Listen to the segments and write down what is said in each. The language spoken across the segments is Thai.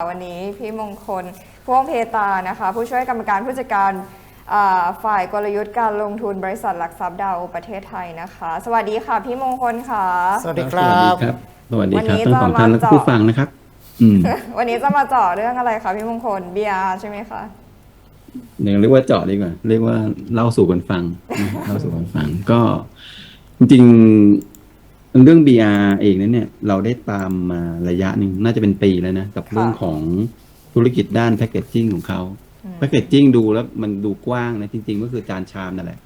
วันนี้พี่มงคลพ่วงเพตานะคะ ผู้ช่วยกรรมการผู้จัดการอ่าฝ่ายกลยุทธ์การลงทุนบริษัทหลักทรัพย์ดาวประเทศไทยนะคะ สวัสดีค่ะ พี่มงคลค่ะ สวัสดีครับสวัสดีวันครับนี้ทั้งสองจะมาท่านและก็เจาะผู้ฟังนะครับอืมวันนี้จะมาเจาะเรื่องอะไรคะพี่มงคล BR ใช่ไหมคะเดี๋ยวเรียกว่าเจาะดีกว่า เรียกว่าเล่าสู่กันฟังนะเล่าสู่กันฟังก็จริงๆ เรื่อง BR เองนั้นเนี่ยเราได้ตามมาระยะหนึ่งน่าจะเป็นปีแล้วนะ กับเรื่องของธุรกิจด้านแพคเกจจิ้งของเขาอืมแพคเกจจิ้งดูแล้วมันดูกว้างนะจริง ๆ ก็คือจานชามนั่นแหละ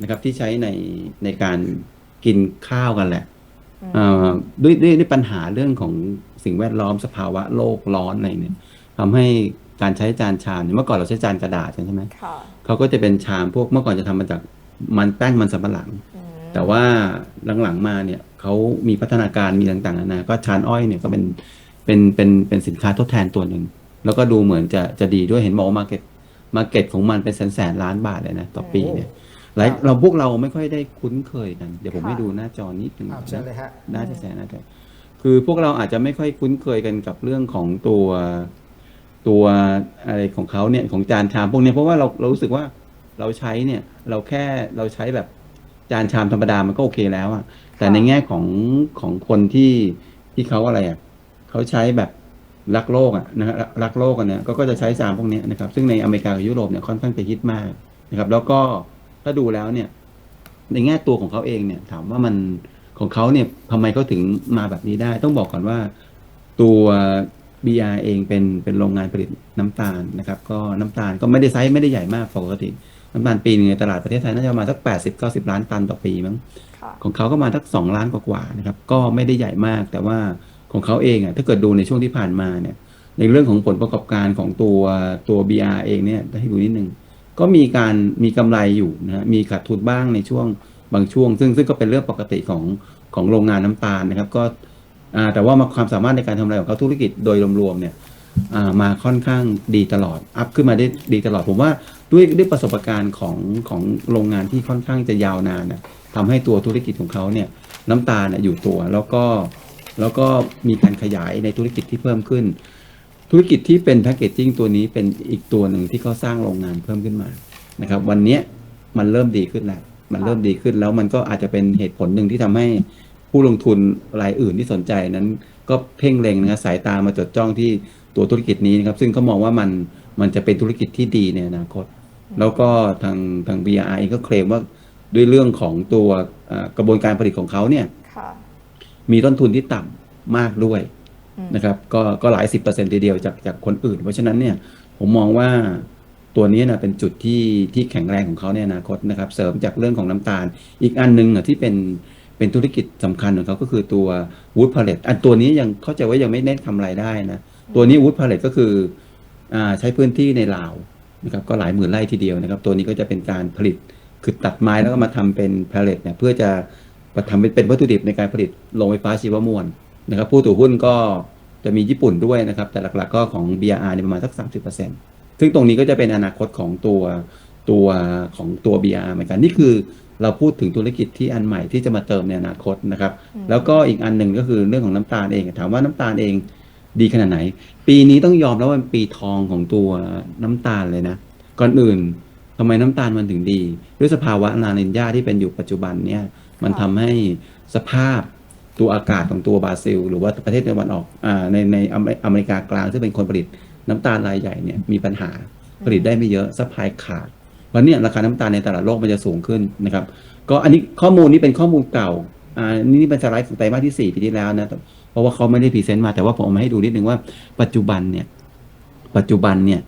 นะครับ ที่ใช้ในในการกินข้าวกันแหละเอ่อด้วยด้วยด้วยปัญหาเรื่องของสิ่งแวดล้อมสภาวะโลกร้อนอะไรเนี่ยทำให้การใช้จานชามเนี่ยเมื่อก่อนเราใช้จานกระดาษใช่ไหมค่ะเขาก็จะเป็นชามพวกเมื่อก่อนจะทำมาจากมันแป้งมันสำปะหลังอืม แต่ว่าหลังๆมาเนี่ยเขามีพัฒนาการมีต่างๆนานาก็ชานอ้อยเนี่ยก็เป็นเป็นเป็นเป็นสินค้าทดแทนตัวหนึ่ง แล้วก็ดูเหมือนจะจะดีด้วยเห็นบอกว่ามาเก็ตมาเก็ตของมันเป็นแสนแสนล้านบาทเลยนะต่อปีเนี่ยหลายเราพวกเราไม่ค่อยได้คุ้นเคยกัน เดี๋ยวผมให้ดูหน้าจอนิดหนึ่งอ่าเชิญเลยฮะน่าจะแสนน่าจะคือพวกเราอาจจะไม่ค่อยคุ้นเคยกันกับเรื่องของตัวตัวอะไรของเขาเนี่ยของจานชามพวกเนี้ยเพราะว่าเราเรารู้สึกว่าเราใช้เนี่ยเราแค่เราใช้แบบ จานชามธรรมดามันก็โอเคแล้วอะแต่ในแง่ของของคนที่ที่เขาอะไรอะเขาใช้แบบรักโลกอะนะฮะรักโลกกันเนี่ยก็ก็จะใช้จานพวกเนี้ยนะครับ ซึ่งในอเมริกากับยุโรปเนี่ยค่อนข้างจะฮิตมากนะครับ แล้วก็ถ้าดูแล้วเนี่ย ในแง่ตัวของเขาเองเนี่ย ถามว่ามันของเขาเนี่ยทำไมเขาถึงมาแบบนี้ได้ ต้องบอกก่อนว่าตัว BR เองเป็นเป็นโรงงานผลิตน้ำตาลนะครับ ก็น้ำตาลก็ไม่ได้ไซส์ไม่ได้ใหญ่มากปกติ น้ำตาลปีหนึงในตลาดประเทศไทยน่าจะประมาณสักแปดสิบเก้าสิบล้านตันต่อปีมั้งค่ะของเขาก็มาสักสองล้านกว่าๆนะครับ ก็ไม่ได้ใหญ่มาก แต่ว่าของเขาเองอะถ้าเกิดดูในช่วงที่ผ่านมาเนี่ย ในเรื่องของผลประกอบการของตัวตัว BR เองเนี่ยให้ดูนิดนึงก็มีการมีกำไรอยู่นะฮะมีขาดทุนบ้างในช่วงบางช่วง ซึ่งซึ่งก็เป็นเรื่องปกติของของโรงงานน้ำตาลนะครับ ก็อ่าแต่ว่ามาความสามารถในการทำอะไรของเขาธุรกิจโดยรวมๆเนี่ยอ่า มาค่อนข้างดีตลอด อัพขึ้นมาได้ดีตลอด ผมว่าด้วยด้วยประสบการณ์ของของโรงงานที่ค่อนข้างจะยาวนานนะทำให้ตัวธุรกิจของเขาเนี่ยน้ำตาลน่ะอยู่ตัวแล้วก็แล้วก็มีการขยายในธุรกิจที่เพิ่มขึ้น ธุรกิจที่เป็นแพคเกจจิ้งตัวนี้เป็นอีกตัวหนึ่งที่เขาสร้างโรงงานเพิ่มขึ้นมานะครับ วันนี้มันเริ่มดีขึ้นแล้วมันเริ่มดีขึ้นแล้วมันก็อาจจะเป็นเหตุผลหนึ่งที่ทำให้ ผู้ลงทุนรายอื่นที่สนใจนั้น ก็เพ่งเล็งนะครับสายตามาจดจ้องที่ตัวธุรกิจนี้นะครับ ซึ่งเขามองว่ามันมันจะเป็นธุรกิจที่ดีในอนาคต แล้วก็ทางทาง BRI ก็เคลมว่าด้วยเรื่องของตัวอ่ากระบวนการผลิตของเขาเนี่ยค่ะมีต้นทุนที่ต่ำมากด้วยอืมนะครับก็ก็หลายสิบเปอร์เซ็นต์ทีเดียวจากจากคนอื่น เพราะฉะนั้นเนี่ยผมมองว่าตัวนี้นะเป็นจุดที่ที่แข็งแรงของเขาในอนาคตนะครับ เสริมจากเรื่องของน้ำตาล อีกอันหนึ่งอะที่เป็น เป็นธุรกิจสำคัญของเขาก็คือตัววูดพาเลตอันตัวนี้ยังเข้าใจว่ายังไม่ได้ทำรายได้นะ ตัวนี้วูดพาเลตก็คืออ่าใช้พื้นที่ในลาวนะครับก็หลายหมื่นไร่ทีเดียวนะครับ ตัวนี้ก็จะเป็นการผลิตคือตัดไม้แล้วก็มาทำเป็นพาเลตเนี่ยเพื่อจะมาทำเป็นเป็นวัตถุดิบในการผลิตโรงไฟฟ้าชีวมวลนะครับผู้ถือหุ้นก็จะมีญี่ปุ่นด้วยนะครับ แต่หลักๆก็ของ BRR เนี่ยประมาณสัก 30%ซึ่งตรงนี้ก็จะเป็นอนาคตของตัว ตัวของตัว BRR เหมือนกันนี่คือเราพูดถึงธุรกิจที่อันใหม่ที่จะมาเติมในอนาคตนะครับอืมแล้วก็อีกอันหนึ่งก็คือเรื่องของน้ำตาลเอง ถามว่าน้ำตาลเองดีขนาดไหน ปีนี้ต้องยอมแล้วว่าเป็นปีทองของตัวน้ำตาลเลยนะ ก่อนอื่นทำไมน้ำตาลมันถึงดี ด้วยสภาวะลานินญาที่เป็นอยู่ปัจจุบันเนี่ยมันทำให้สภาพตัวอากาศของตัวบราซิล หรือว่าประเทศตะวันออกอ่าในในอเมอเมริกากลางซึ่งเป็นคนผลิตน้ำตาลรายใหญ่เนี่ยมีปัญหาผลิตได้ไม่เยอะซัพพลายขาด วันเนี้ยราคาน้ำตาลในตลาดโลกมันจะสูงขึ้นนะครับ ก็อันนี้ข้อมูลนี้เป็นข้อมูลเก่าอ่านี่เป็นสไลด์ของไตรมาสที่4ปีที่แล้วนะแต่เพราะว่าเขาไม่ได้พรีเซนต์มาแต่ว่าผมเอามาให้ดูนิดนึงว่าปัจจุบันเนี่ยปัจจุบันเนี่ย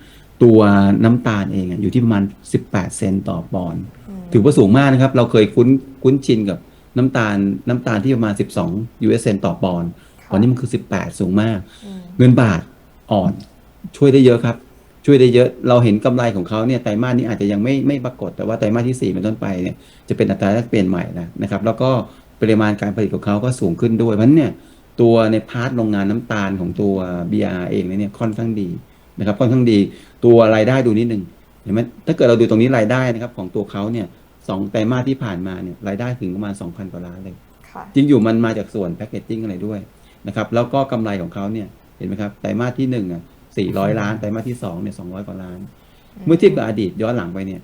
ตัวน้ำตาลเองอะอยู่ที่ประมาณ 18 เซนต์ต่อปอนด์อืมถือว่าสูงมากนะครับ เราเคยคุ้นคุ้นชินกับน้ำตาลน้ำตาลที่ประมาณ 12 US เซนต์ต่อปอนด์ตอนนี้มันคือ 18 สูงมากอืมเงินบาทอ่อนช่วยได้เยอะครับ ช่วยได้เยอะ เราเห็นกำไรของเขาเนี่ยไตรมาสนี้อาจจะยังไม่ไม่ปรากฏ แต่ว่าไตรมาสที่ 4 เป็นต้นไปเนี่ยจะเป็นอัตราแลกเปลี่ยนใหม่แล้วนะครับ แล้วก็ปริมาณการผลิตของเขาก็สูงขึ้นด้วยเพราะฉะนั้นเนี่ยตัวในพาร์ทโรงงานน้ำตาลของตัว BR เองเนี่ยค่อนข้างดีนะครับค่อนข้างดีตัวรายได้ดูนิดนึงเห็นไหมถ้าเกิดเราดูตรงนี้รายได้นะครับของตัวเขาเนี่ยสองไตรมาสที่ผ่านมาเนี่ยรายได้ถึงประมาณ 2,000กว่าล้านเลยค่ะจริงอยู่มันมาจากส่วนแพคเกจจิ้งอะไรด้วยนะครับแล้วก็กำไรของเขาเนี่ยเห็นไหมครับไตรมาสที่หนึ่งอะ สี่ร้อยล้านไตรมาสที่สองเนี่ยสองร้อยกว่าล้าน เมื่อเทียบกับอดีตย้อนหลังไปเนี่ย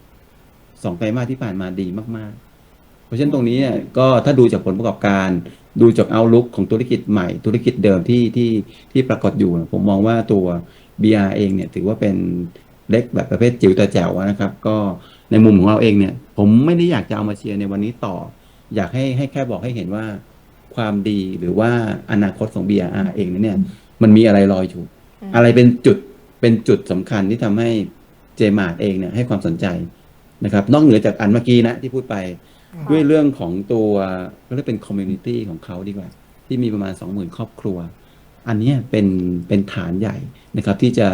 สองไตรมาสที่ผ่านมาดีมากๆ เพราะฉะนั้นตรงนี้เนี่ยก็ถ้าดูจากผลประกอบการ ดูจากเอาลุกของธุรกิจใหม่ ธุรกิจเดิมที่ที่ที่ปรากฏอยู่นะผมมองว่าตัว BR เองเนี่ยถือว่าเป็นเล็กแบบประเภทจิ๋วแต่แจ๋วนะครับ ก็ในมุมของเราเองเนี่ย ผมไม่ได้อยากจะเอามาเชียร์ในวันนี้ต่อ อยากให้ให้แค่บอกให้เห็นว่าความดีหรือว่าอนาคตของ BRR เองเนี่ยมันมีอะไรรออยู่ อืมอะไรเป็นจุดเป็นจุดสำคัญที่ทำให้เจมาร์เองเนี่ยให้ความสนใจนะครับ นอกเหนือจากอันเมื่อกี้นะที่พูดไปค่ะด้วยเรื่องของตัวก็เรียกเป็นคอมมูนิตี้ของเขาดีกว่า ที่มีประมาณ 20,000 ครอบครัว อันเนี้ยเป็นเป็นฐานใหญ่นะครับ ที่จะ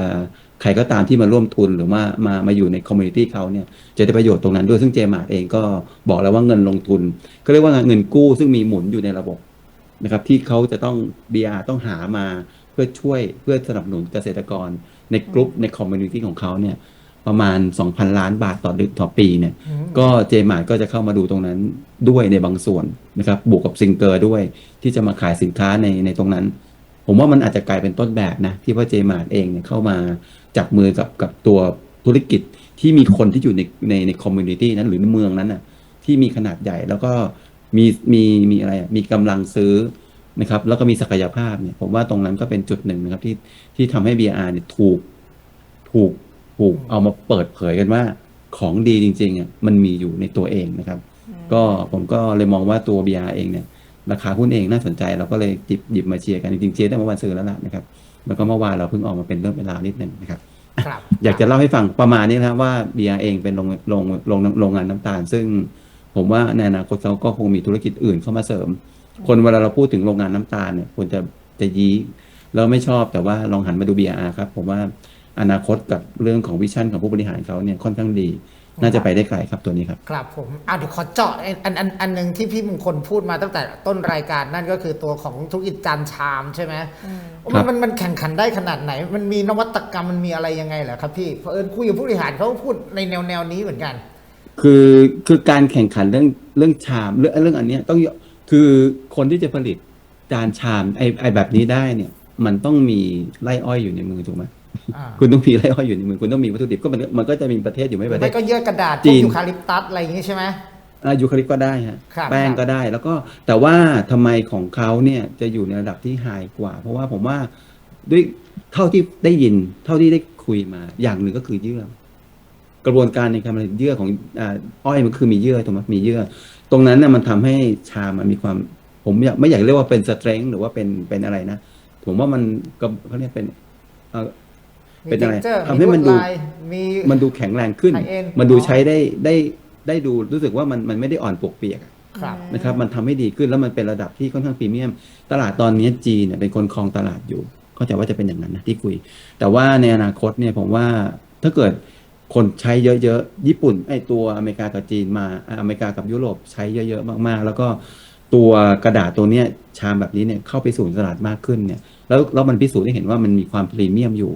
ใครก็ตามที่มาร่วมทุนหรือว่ามามาอยู่ในคอมมูนิตี้เขาเนี่ยจะได้ประโยชน์ตรงนั้นด้วยซึ่งเจมาร์เองก็บอกแล้วว่าเงินลงทุน ก็เรียกว่าเงินกู้ซึ่งมีหมุนอยู่ในระบบนะครับ ที่เขาจะต้อง BR ต้องหามา เพื่อช่วยเพื่อสนับสนุนเกษตรกรในกลุ่มในคอมมูนิตี้ของเขาเนี่ยประมาณ 2,000 ล้านบาทต่อเดือนต่อปีเนี่ยอืมก็เจมาร์ก็จะเข้ามาดูตรงนั้นด้วยในบางส่วนนะครับ บวกกับซิงเกอร์ด้วย ที่จะมาขายสินค้าในในตรงนั้น ผมว่ามันอาจจะกลายเป็นต้นแบบนะ ที่ว่าเจมาร์เองเนี่ยเข้ามาจับมือกับกับตัวธุรกิจที่มีคนที่อยู่ในในในคอมมูนิตี้นั้นหรือในเมืองนั้นน่ะที่มีขนาดใหญ่แล้วก็มีมีมีอะไรอะมีกำลังซื้อ นะครับแล้วก็มีศักยภาพเนี่ยผมว่าตรงนั้นก็เป็นจุดหนึ่งนะครับที่ที่ทำให้ BR เนี่ยถูกถูกถูกเอามาเปิดเผยกันว่าของดีจริงๆอะมันมีอยู่ในตัวเองนะครับ ก็ผมก็เลยมองว่าตัว BR เองเนี่ยราคาหุ้นเองน่าสนใจเราก็เลยหยิบหยิบมาเชียร์กันจริงๆเชียร์ได้เมื่อวันซื้อแล้วล่ะนะครับแล้วก็เมื่อวานเราเพิ่งออกมาเป็นเรื่องเป็นราวนิดหนึ่งนะครับครับอยากจะเล่าให้ฟังประมาณนี้นะครับว่า BR เองเป็นโรงโรงโรงโรงงานน้ำตาล ซึ่งผมว่าในอนาคตเขาก็คงมีธุรกิจอื่นเข้ามาเสริม คนเวลาเราพูดถึงโรงงานน้ำตาลเนี่ยควรจะจะยี้แล้วไม่ชอบแต่ว่าลองหันมาดู BR ครับ ผมว่าอนาคตกับเรื่องของวิชั่นของผู้บริหารเขาเนี่ยค่อนข้างดี น่าจะไปได้ไกลครับตัวนี้ครับ ครับผมอะเดี๋ยวขอเจาะอันอันอันอันหนึ่งที่พี่มงคลพูดมาตั้งแต่ต้นรายการนั่นก็คือตัวของธุรกิจจานชามใช่ไหมครัมันบมันมันแข่งขันได้ขนาดไหน มันมีนวัตกรรมมันมีอะไรยังไงเหรอครับพี่เพราะเอิญคุยกับผู้บริหารเขาก็พูดในแนวแนวนี้เหมือนกัน คือคือการแข่งขันเรื่องเรื่องชามเรื่องเรื่องอันเนี้ยต้องย คือคนที่จะผลิตจานชามไอไอแบบนี้ได้เนี่ย มันต้องมีไร่อ้อยอยู่ในมือถูกไหมอ่าคุณต้องมีไร่อ้อยอยู่ในมือคุณต้องมีวัตถุดิบก็มันมันก็จะมีประเทศอยู่ไม่ประเทไม่ศก็เยื่อกระดาษพจีวกนยูคาลิปตัสอะไรอย่างงี้ใช่ไหมอ่ายูคาลิปก็ได้ฮะครับแป้งก็ได้แล้วก็แต่ว่าทำไมของเขาเนี่ยจะอยู่ในระดับที่ไฮกว่า เพราะว่าผมว่าด้วยเท่าที่ได้ยิน เท่าที่ได้คุยมาอย่างหนึ่งก็คือเยื่อกระบวนการในการผลิตเยื่อของอ่าอ้อยมันคือมีเยื่อถูกไหมมีเยื่อ ตรงนั้นน่ะมันทำให้ชามันมีความ ผมอยากไม่อยากเรียกว่าเป็นสเตรน g ์หรือว่าเป็นเป็นอะไรนะ ผมว่ามันก็เขาเรียกเป็นเอ่อเป็นอะไรมี texture ทำให้มันดูลวดลายมีมันดูแข็งแรงขึ้น High end มันดูอ๋อใช้ได้ได้ได้ดูรู้สึกว่ามันมันไม่ได้อ่อนปวกเปียกอะครับนะครับ มันทำให้ดีขึ้นแล้วมันเป็นระดับที่ค่อนข้างพรีเมียม ตลาดตอนนี้จีนเนี่ยเป็นคนครองตลาดอยู่เข้าใจว่าจะเป็นอย่างนั้นนะที่คุย แต่ว่าในอนาคตเนี่ยผมว่าถ้าเกิด คนใช้เยอะๆ ญี่ปุ่นไอตัวอเมริกากับจีนมาอเมริกากับยุโรปใช้เยอะๆ มากๆ แล้วก็ตัวกระดาษตัวเนี้ยชามแบบนี้เนี่ยเข้าไปสู่ตลาดมากขึ้นเนี่ยแล้วแล้วมันพิสูจน์ให้เห็นว่ามันมีความพรีเมียมอยู่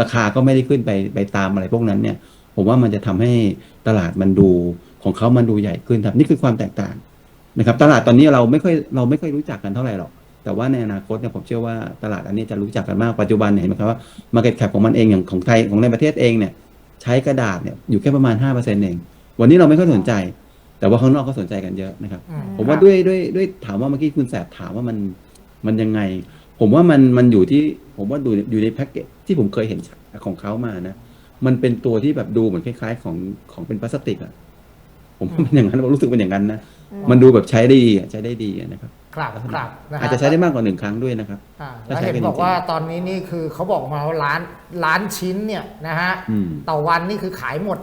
ราคาก็ไม่ได้ขึ้นไปไปตามอะไรพวกนั้นเนี่ยผมว่ามันจะทำให้ตลาดมันดูของเขามันดูใหญ่ขึ้นครับนี่คือความแตกต่างนะครับตลาดตอนนี้เราไม่ค่อยเราไม่ค่อยรู้จักกันเท่าไหร่หรอกแต่ว่าในอนาคตเนี่ยผมเชื่อว่าตลาดอันนี้จะรู้จักกันมากปัจจุบันเห็นไหมครับว่า Market Cap ของมันเองอย่างของไทยของในประเทศเองเนี่ย ช้กระดาษเนี่ยอยู่แค่ประมาณ5%เอง วันนี้เราไม่ค่อยสนใจ แต่ว่าข้างนอกก็สนใจกันเยอะนะครับอืผมว่าด้วยด้วยด้วยถามว่าเมื่อกี้คุณแสบถามว่ามันมันยังไง ผมว่ามันมันอยู่ที่ผมว่าดูอยู่ในแพ็กเกจที่ผมเคยเห็นของเขามานะ มันเป็นตัวที่แบบดูเหมือนคล้ายๆ ของของเป็นพลาสติกอะผมว่ามันอย่างนั้นผมรู้สึกเป็นอย่างนั้นนะ มันดูแบบใช้ได้ดีอะใช้ได้ดีอะนะครับ ครับครับนฮอาจจะใช้ได้มากกว่าหนึ่งครั้งด้วยนะครับ อ่าถ้าแล้วใช้เห็นกันบอกจริงๆว่าตอนนี้นี่คือเขาบอกมาว่าล้านล้านชิ้นเนี่ยนะฮะอืม ต่อวันนี่คือขายหมด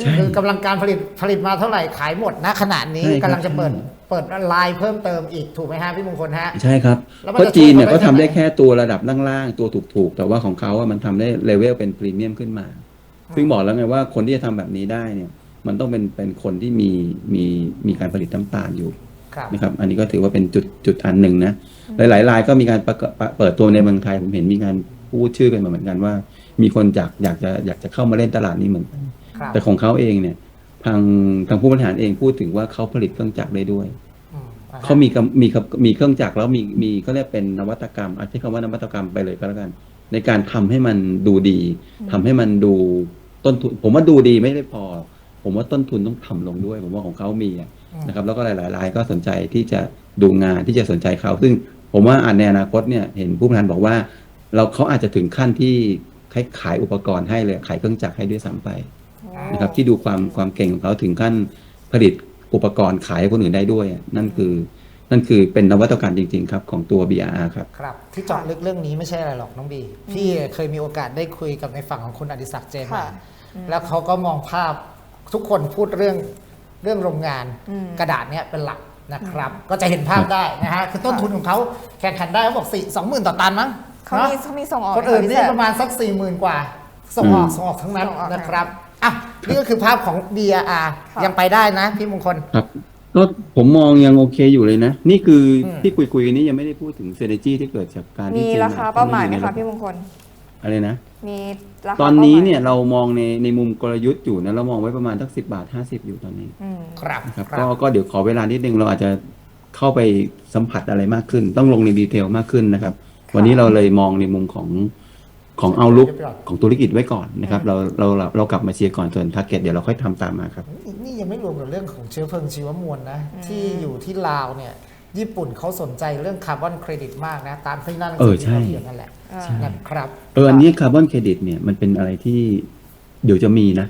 ใช่ คือกำลังการผลิตผลิตมาเท่าไหร่ขายหมดนะขณะนี้ใช่ครับ กำลังจะเปิดใช่เปิดไลน์เพิ่มเติมอีกถูกไหมฮะพี่มงคลฮะ ใช่ครับ แล้วมันเพราะจะจีนเนี่ยช่วยก็เขาทำได้ได้ไหม แค่ตัวระดับล่างๆ ตัวถูกๆ แต่ว่าของเขาอะมันทำได้เลเวลเป็นพรีเมียมขึ้นมา ซึ่งบอกแล้วไงว่าคนที่จะทำแบบนี้ได้เนี่ย มันต้องเป็นเป็นคนที่มีมีมีการผลิตน้ำตาลอยู่ครับ นะครับอันนี้ก็ถือว่าเป็นจุดจุดอันหนึ่งนะหลายๆรายก็มีการประกาศเปิดตัวในเมืองไทย ผมเห็นมีการพูดชื่อกันมาเหมือนกันว่า มีคนอยากอยากจะอยากจะเข้ามาเล่นตลาดนี้เหมือนกันครับแต่ของเขาเองเนี่ยทางทางผู้บริหารเองพูดถึงว่าเขาผลิตเครื่องจักรได้ด้วยอืมอ่าฮะเขามีกำมีกับมีเครื่องจักรแล้วมีมีเขาเรียกเป็นนวัตกรรมอาจจะใช้คำว่านวัตกรรมไปเลยก็แล้วกัน ในการทำให้มันดูดีทำให้มันดูต้นทุน ผมว่าดูดีไม่ได้พอ ผมว่าต้นทุนต้องต่ำลงด้วย ผมว่าของเขามีอะอืม นะครับแล้วก็หลายๆรายก็สนใจที่จะดูงานที่จะสนใจเขา ซึ่งผมว่าอาจในอนาคตเนี่ยเห็นผู้บริหารบอกว่า เราเขาอาจจะถึงขั้นที่ให้ขายอุปกรณ์ให้เลยขายเครื่องจักรให้ด้วยซ้ำไปนะครับที่ดูความความเก่งของเขาถึงขั้นผลิตอุปกรณ์ขายให้คนอื่นได้ด้วย นั่นคือนั่นคือเป็นนวัตกรรมจริง ๆ ครับ ของตัว BRR ครับ ครับ ที่เจาะลึกเรื่องนี้ไม่ใช่อะไรหรอกน้องบี พี่เคยมีโอกาสได้คุยกับในฝั่งของคุณอดิศักดิ์เจนมาค่ะแล้วเขาก็มองภาพทุกคนพูดเรื่อง เรื่องโรงงานอืมกระดาษเนี้ยเป็นหลักนะครับ ก็จะเห็นภาพได้นะฮะคือต้นทุนของเขาแข่งขันได้เขาบอกสี่สองหมื่นต่อตันมั้งเขามีเนอะเขามีส่งออกคนอื่นไหมนี่คะพี่แซมประมาณสักสี่หมื่นกว่าส่งออกอืมส่งออกทั้งนั้นส่งออกนะครับอะนี่ก็คือภาพของ BRR ค่ะยังไปได้นะพี่มงคลครับก็ผมมองยังโอเคอยู่เลยนะ นี่คืออมที่คุยคุยๆกันนี้ยังไม่ได้พูดถึงเซน e จีที่เกิดจากการมีที่จราคาเป้าหมายไหมอยู่ในคะระบบพี่มงคลอะไรนะ มีราคาตอนนี้เนี่ยป้าหมเรามองในในมุมกลยุทธ์อยู่นะเรามองไว้ประมาณสักสิบาทห้าสิบอยู่ตอนนี้อืมครับนะครับคก็รับก็เดี๋ยวขอเวลานิดนึงเราอาจจะเข้าไปสัมผัสอะไรมากขึ้น ต้องลงในดีเทลมากขึ้นนะครับ วันนี้เราเลยมองในมุมของของเอาลุกเรียบร้อยของธุรกิจไว้ก่อนนะครับเราเราเราเรากลับมาเชียร์ก่อนส่วนทาร์เก็ตเดี๋ยวเราค่อยทำตามมาครับนี่นี่ยังไม่รวมกับเรื่องของเชื้อเพลิงชีวมวลนะ ที่อยู่ที่ลาวเนี่ย ญี่ปุ่นเขาสนใจเรื่องคาร์บอนเครดิตมากนะ ตามที่นั่นเออใช่ที่ขาเขียนนั่นแหละอ่านะครับเอออันนี้คาร์บอนเครดิตเนี่ยมันเป็นอะไรที่เดี๋ยวจะมีนะ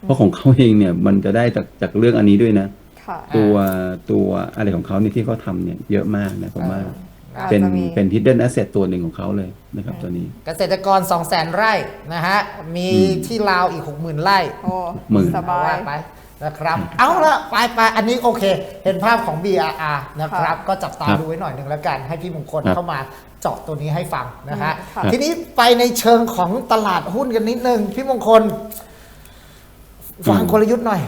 เพราะของเขาเองเนี่ยมันจะได้จากจากเรื่องอันนี้ด้วยนะค่ะอ่าตัวตัวอะไรของเขาเนี่ยที่เขาทำเนี่ยเยอะมากนะผมว่าอาจเป็นจะมีเป็น hidden asset ตัวหนึ่งของเขาเลยนะครับตัวนี้ เกษตรกร 2 0 0 0 0 0 ไร่นะฮะ มีอืมที่ลาวอีก 60,000 ไร่โอ้หมื่นสบายเอว่ไป นะครับ เอาละไปไปอันนี้โอเค เห็นภาพของ BRR นะครับ ก็จับตาครับดูไว้หน่อยหนึ่งแล้วกัน ให้พี่มงคลครับเข้ามาเจาะตัวนี้ให้ฟังนะฮะค่ะทีนี้ไปในเชิงของตลาดหุ้นกันนิดนึงพี่มงคลวางกลยุทธ์หน่อย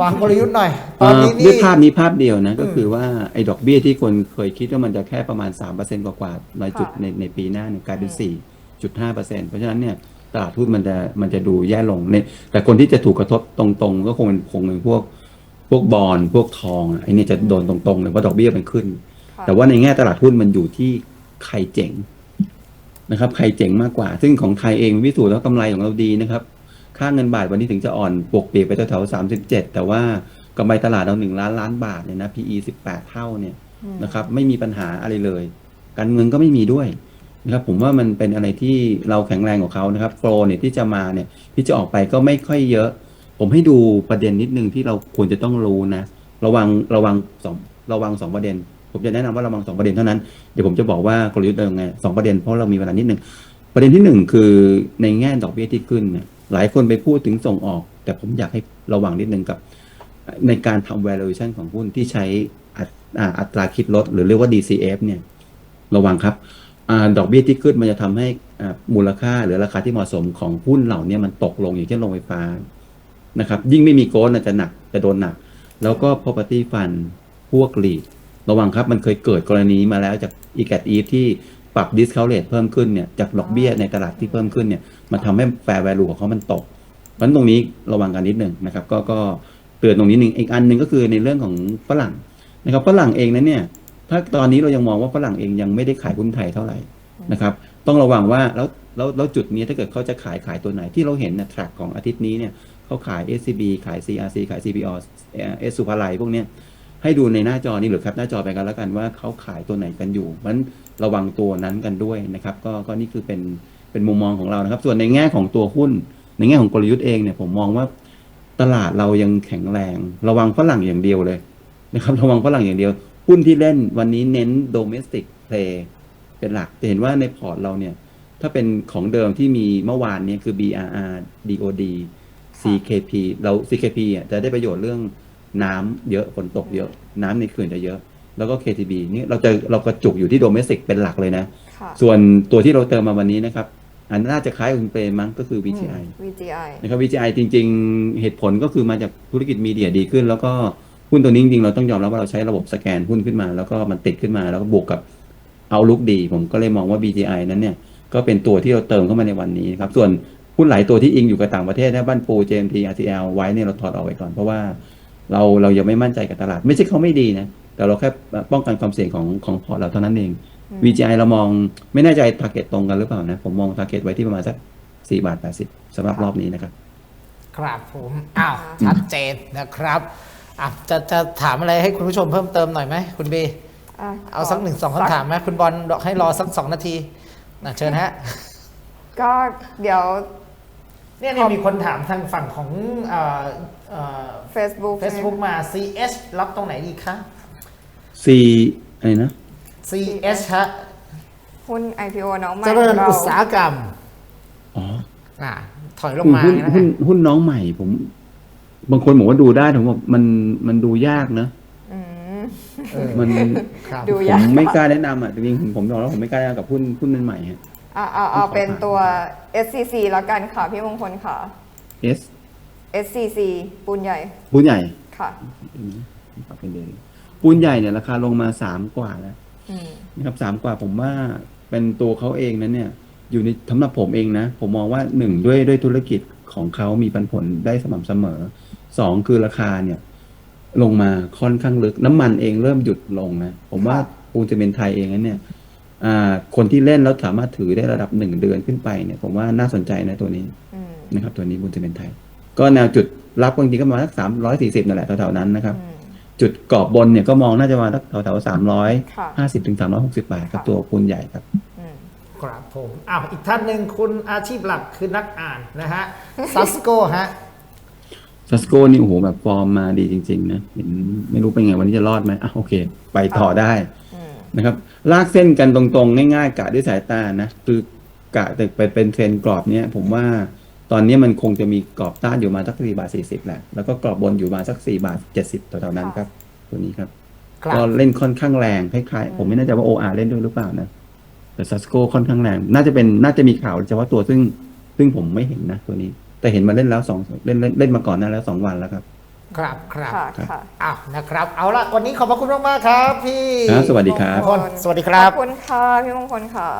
วางกลยุทธ์หน่อยตอนนี้เอ่อด้วยนี่ภาพนี้ภาพเดียวนะ ก็อืมคือว่าไอ้ดอกเบี้ยที่คนเคยคิดว่ามันจะแค่ประมาณ3%กว่ากว่าๆน้อยจุดค่ะในในปีหน้าเนี่ยกลายเป็น 4.5%เพราะฉะนั้นเนี่ย ตลาดหุ้นมันจะมันจะดูแย่ลงในแต่คนที่จะถูกกระทบตรงๆ ก็คงเป็นคงเป็นพวกพวกบอลพวกทองอะไอ้เนี่ยจะโดนตรงๆเลยเพราะดอกเบี้ยมันขึ้นค่ะแต่ว่าในแง่ตลาดหุ้นมันอยู่ที่ใครเจ๋งนะครับใครเจ๋งมากกว่า ซึ่งของไทยเองวิสูจน์แล้วกำไรของเราดีนะครับค่าเงินบาทวันนี้ถึงจะอ่อนปกเปียกไปแถวๆสามสิบเจ็ดแต่ว่ากำไรตลาดเราหนึ่งล้านล้านบาทเนี่ยนะ PE สิบแปดเท่าเนี่ยนะครับไม่มีปัญหาอะไรเลย การเงินก็ไม่มีด้วย นะครับผมว่ามันเป็นอะไรที่เราแข็งแรงกว่าเขานะครับโฟลเนี่ยที่จะมาเนี่ยที่จะออกไปก็ไม่ค่อยเยอะ ผมให้ดูประเด็นนิดนึงที่เราควรจะต้องรู้นะ ระวังระวังสองระวังสองประเด็น ผมจะแนะนำว่าระวังสองประเด็นเท่านั้นเดี๋ยวผมจะบอกว่ากลยุทธ์เรายังไงสองประเด็นเพราะเรามีเวลานิดนึงประเด็นที่หนึ่งคือในแง่ดอกเบี้ยที่ขึ้นเนี่ยหลายคนไปพูดถึงส่งออก แต่ผมอยากให้ระวังนิดนึงกับ ในการทำ valuation ของหุ้นที่ใช้อัตอ่าอัตราคิดลดหรือเรียกว่า DCF เนี่ยระวังครับ ดอกเบี้ยที่ขึ้นมันจะทำให้มูลค่าหรือราคาที่เหมาะสมของหุ้นเหล่านี้มันตกลงอย่างเช่นโรงไฟฟ้านะครับ ยิ่งไม่มีโกลจะหนักจะโดนหนัก แล้วก็ property fund พวก REIT ระวังครับมันเคยเกิดกรณีมาแล้วจาก e g a t e ที่ปรับ discount rate เพิ่มขึ้นเนี่ยจากดอกเบี้ยในตลาดที่เพิ่มขึ้นเนี่ยมันทำให้ fair value ของเขามันตกเพราะฉะนั้นตรงนี้ระวังกันนิดหนึ่งนะครับ ก็ก็เตือนตรงนี้หนึ่งอีกอันหนึ่งก็คือในเรื่องของฝรั่งนะครับฝรั่งเองนั้นเนี่ย ถ้าตอนนี้เรายังมองว่าฝรั่งเองยังไม่ได้ขายหุ้นไทยเท่าไหร่นะครับ ต้องระวังว่าแล้วแล้วแล้วจุดนี้ถ้าเกิดเขาจะขายขายตัวไหนที่เราเห็นนะ track ของอาทิตย์นี้เนี่ยเขาขาย SCB ขาย CRC ขาย CPO เอสุภาลัยพวกเนี้ยให้ดูในหน้าจอนี้หรือครับหน้าจอไปกันแล้วกันว่าเขาขายตัวไหนกันอยู่มันระวังตัวนั้นกันด้วยนะครับ ก็ก็นี่คือเป็นเป็นมุมมองของเรานะครับ ส่วนในแง่ของตัวหุ้น ในแง่ของกลยุทธ์เองเนี่ยผมมองว่าตลาดเรายังแข็งแรง ระวังฝรั่งอย่างเดียวเลยนะครับ ระวังฝรั่งอย่างเดียว หุ้นที่เล่นวันนี้เน้น domestic play เป็นหลักจะเห็นว่าในพอร์ตเราเนี่ย ถ้าเป็นของเดิมที่มีเมื่อวานเนี้คือ BRR DOD CKP เรา CKP อะจะได้ประโยชน์เรื่องน้ำเยอะฝนตกเยอะ น้ำในเขื่อนจะเยอะ แล้วก็ KTB นี่เราจะเรากระจุกอยู่ที่ domestic เป็นหลักเลยนะค่ะส่วนตัวที่เราเติมมาวันนี้นะครับ อันน่าจะคล้ายคุณเปรมมั้งก็คือ VGI อืม VGI นะครับ VGI จริง ๆ เหตุผลก็คือมาจากธุรกิจมีเดียดีขึ้น แล้วก็ หุ้นตัวนี้จริงๆเราต้องยอมรับว่าเราใช้ระบบสแกนหุ้นขึ้นมา แล้วก็มันติดขึ้นมาแล้วก็บวกกับเอาลุกดี ผมก็เลยมองว่า VGI นั้นเนี่ยก็เป็นตัวที่เราเติมเข้ามาในวันนี้ครับส่วนหุ้นหลายตัวที่อิงอยู่กับต่างประเทศนะบ้านปู JMT RTL ไว้เนี่ยเราถอดออกไปก่อนเพราะว่าเราเรายังไม่มั่นใจกับตลาด ไม่ใช่เขาไม่ดีนะแแต่เราแค่ป้องกันความเสี่ยงของของพอร์ตเราเท่านั้นเอง VGI เรามองไม่แน่ใจ t a r g e t ตรงกันหรือเปล่านะ ผมมอง t a r g e t ไว้ที่ประมาณสัก4บาท80สำหรับรอบนี้นะครับ ครับผม อ้าว ชัดเจนนะครับ อะจะจะถามอะไรให้คุณผู้ชมเพิ่มเติมหน่อยไหมคุณบีอะเอาสักหนึ่งสองคำถามไหมคุณบอลให้รอสักสองนาทีนะเชิญฮะก็เดี๋ยว เนี่ยเนี่ยมีคนถามทางฝั่งของเอ่อเอ่อ Facebook ใช่ไหม Facebook มา CS รับตรงไหนดีคะ C อะไรนะ CS ฮะหุ้น IPO น้องใหม่เจริญของอุตสาหกรรมอ๋ออ่าถอยลงหุ้นมาหุ้นนะหุ้นฮะหุ้นน้องใหม่ผม บางคนบอกว่าดูได้ผมบอกมันมันดูยากนะอืม เออมันครับ ดูผยากมไม่กล้าแนะนำอะจริงๆผมบอกแล้วผมไม่กล้าแนะนำกับหุ้นหุ้นใหม่ๆฮะอะเอาเอาขอเป็นผ่านตัว SCC แล้วกันค่ะพี่มงคลค่ะ S SCC ปูนใหญ่ปูนใหญ่ค่ะ ปรับเป็นเดือนปูนใหญ่เนี่ยราคาลงมาสามกว่าแล้ว อืม นะครับสามกว่าผมว่าเป็นตัวเขาเองนั้นเนี่ย อยู่ในสำหรับผมเองนะ ผมมองว่าหนึ่งด้วยด้วยธุรกิจของเขามีปันผลได้สม่ำเสมอ สองคือราคาเนี่ย ลงมาค่อนข้างลึก น้ำมันเองเริ่มหยุดลงนะ ผมว่าปูนซีเมนต์ไทยเองนั้นเนี่ยอ่าคนที่เล่นแล้วสามารถถือได้ระดับหนึ่งเดือนขึ้นไปเนี่ย ผมว่าน่าสนใจนะตัวนี้อืมนะครับ ตัวนี้ปูนซีเมนต์ไทย ก็แนวจุดรับจริงๆก็ประมาณสักสามร้อยสี่สิบนั่นแหละแถวๆนั้นนะครับอืมจุดกรอบบนเนี่ยก็มองน่าจะมาสักแถวๆสามร้อยค่ะห้าสิบถึงสามร้อยหกสิบาทครับค่ะตัวปูนใหญ่ครับอืมครับผมอ้าวอีกท่านหนึ่งคุณอาชีพหลักคือนักอ่านนะฮะซัสโกฮะ ซัสโกนี่โอ้โหแบบฟอร์มมาดีจริง ๆ นะเห็นไม่รู้เป็นไงวันนี้จะรอดไหมอะโอเค ไปต่อได้อืมนะครับ ลากเส้นกันตรงๆ ง่ายๆ กะด้วยสายตานะ คือกะแต่ไปเป็นเทรนกรอบเนี้ยผมว่าตอนนี้มันคงจะมีกรอบต้านอยู่มาสักสี่บาทสี่สิบแหละ แล้วก็กรอบบนอยู่มาสักสี่บาทเจ็ดสิบแถวๆนั้นครับ ตัวนี้ครับครับก็เล่นค่อนข้างแรงคล้ายๆผมไม่แน่ใจว่า OR เล่นด้วยหรือเปล่านะแต่ซัสโกค่อนข้างแรง น่าจะเป็นน่าจะมีข่าวเฉพาะตัวซึ่ง ซึ่งผมไม่เห็นนะตัวนี้ แต่เห็นมาเล่นแล้วสองเล่นเล่นเล่นมาก่อนหน้าแล้วสองวันแล้วครับ ครับครับค่ะครับค่ะ อ้าวนะครับ เอาละวันนี้ขอบพระคุณมากๆครับพี่ครับสวัสดีครับ มงคลสวัสดีคขรัอบบคุณค่ะ พี่มงคลค่ะ